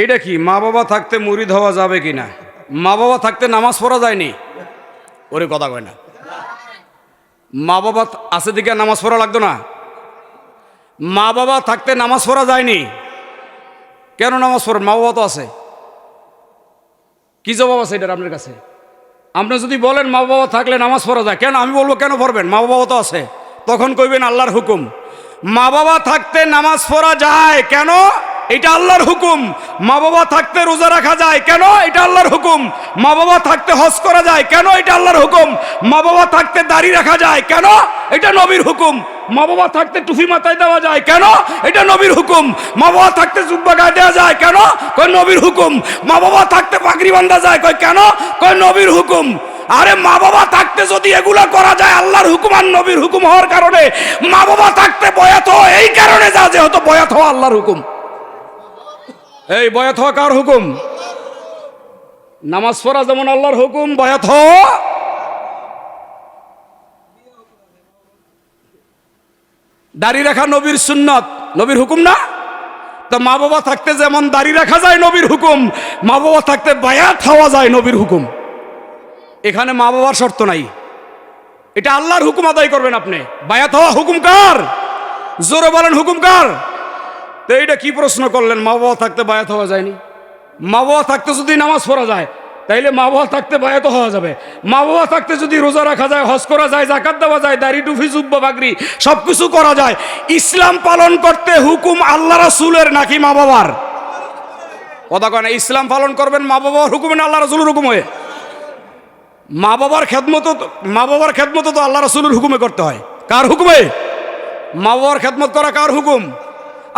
এইটা কি? মা বাবা থাকতে মুরিদ হওয়া যাবে কি না মা বাবা থাকতে নামাজ পড়া যায়নি? ওরে কথা কয় না। মা বাবা আছে দিকে নামাজ পড়া লাগতো না? মা বাবা থাকতে নামাজ পড়া যায়নি? কেন নামাজ পড়েন মা বাবা তো আছে। কি জবাব আছে এটার আপনার কাছে? আপনি যদি বলেন মা বাবা থাকলে নামাজ পড়া যায়, কেন আমি বলব কেন পড়বেন? মা বাবা তো আছে। তখন কইবেন আল্লাহর হুকুম। মা বাবা থাকতে নামাজ পড়া যায়, কেন? এটা আল্লাহর হুকুম। মা বাবা থাকতে রোজা রাখা যায়, কেন? এটা আল্লাহর হুকুম। মা বাবা থাকতে হজ করা যায়, কেন? এটা আল্লাহর হুকুম। মা বাবা থাকতে দাড়ি রাখা যায়, কেন? এটা নবীর হুকুম। মা বাবা থাকতে টুপি মাথায় দেওয়া যায়, কেন? এটা নবীর হুকুম। মা বাবা থাকতে জুব্বা গায়ে দেওয়া যায়, কেন? কয় নবীর হুকুম। মা বাবা থাকতে পাগড়ি বান্ধা যায়, কয় কেন? কয় নবীর হুকুম। আরে মা বাবা থাকতে যদি এগুলা করা যায়, আল্লাহর হুকুম আর নবীর হুকুম হওয়ার কারণে মা বাবা থাকতে বয়াত এই কারণে যা, যেহেতু বয়াত হওয়া আল্লাহর হুকুম। এই, বয়াত হওয়া কার হুকুম? নামাজ পড়া যেমন আল্লাহর হুকুম, বয়াত হওয়া? দাড়ি রাখা নবীর সুন্নত, নবীর হুকুম না? তা মা বাবা থাকতে যেমন দাড়ি রাখা যায় নবীর হুকুম, মা বাবা থাকতে বায়াত হওয়া যায় নবীর হুকুম। এখানে মা বাবার শর্ত নাই। এটা আল্লাহর হুকুম আদায় করবেন আপনি। বায়াত হওয়া হুকুম কার? জোরে বলেন, হুকুম কার? তো এইটা কি প্রশ্ন করলেন? মা বাবা থাকতে বায়াত হওয়া যায়নি। মা বাবা থাকতে যদি নামাজ পড়া যায়, তাইলে মা বাবা থাকতে বায়াত হওয়া যাবে। মা বাবা থাকতে যদি রোজা রাখা যায়, হজ করা যায়, জাকাত দেওয়া যায়, দাড়ি টুফি জুব্বা, বাগরি সব কিছু করা যায়, ইসলাম পালন করতে হুকুম আল্লাহ রাসূলের নাকি মা বাবার? কথা কয় না, ইসলাম পালন করবেন মা বাবার হুকুমে না আল্লাহ রাসূলের হুকুম হয়ে? মা বাবার খেদমত, মা বাবার খেদমত তো আল্লাহ রাসূলের হুকুমে করতে হয়। কার হুকুমে? মা বাবার খেদমত করা কার হুকুম?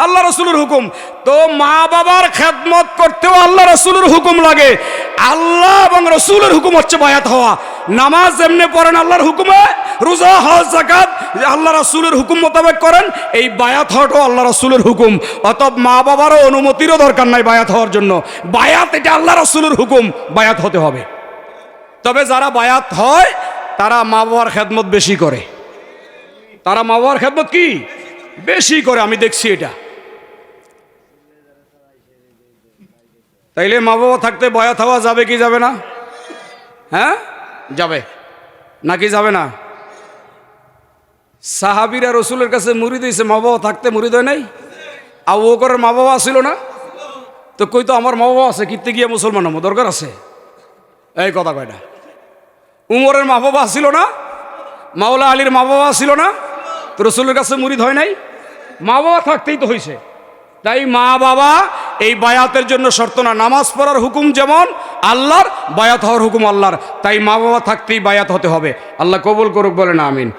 আল্লাহ রসুলের হুকুম। তো মা বাবার খেদমত করতেও আল্লাহ রসুলের হুকুম লাগে। আল্লাহ এবং রসুলের হুকুম হচ্ছে বায়াত হওয়া। নামাজ এমনি পড়েন, আল্লাহর হুকুমে রোজা, হজ জাকাত আল্লাহ রসুলের হুকুম মোতাবেক করেন। এই বায়াত হওয়াটাও আল্লাহ রসুলের হুকুম। অতএব মা বাবারও অনুমতিরও দরকার নাই বায়াত হওয়ার জন্য। বায়াত এটা আল্লাহ রসুলের হুকুম, বায়াত হতে হবে। তবে যারা বায়াত হয়, তারা মা বাবার খেদমত বেশি করে। তারা মা বাবার খেদমত কি? বেশি করে, আমি দেখছি এটা। তাইলে মা বাবা থাকতে বয়া থাওয়া যাবে কি যাবে না? হ্যাঁ? যাবে। নাকি যাবে না? সাহাবিরা রসুলের কাছে মুড়ি দিয়েছে মা বাবা থাকতে মুড়ি দেয় নাই? আর ও বকরের মা বাবা ছিল না? তো কই তো আমার মা বাবা আছে কীর্তি গিয়ে মুসলমান হব দরকার আছে? এই কথা কয়টা উমরের মা বাবা ছিল না? মাওলা আলীর মা বাবা ছিল না? তো রসুলের কাছে মুরিদ হয় নাই? মা বাবা থাকতেই তো হয়েছে তাই মা বাবা এই বায়াতের জন্য শর্ত না, নামাজ পড়ার হুকুম যেমন আল্লাহর, বায়াত হওয়ার হুকুম আল্লাহর। তাই মা বাবা থাকতেই বায়াত হতে হবে। আল্লাহ কবুল করুক বলে না আমিন।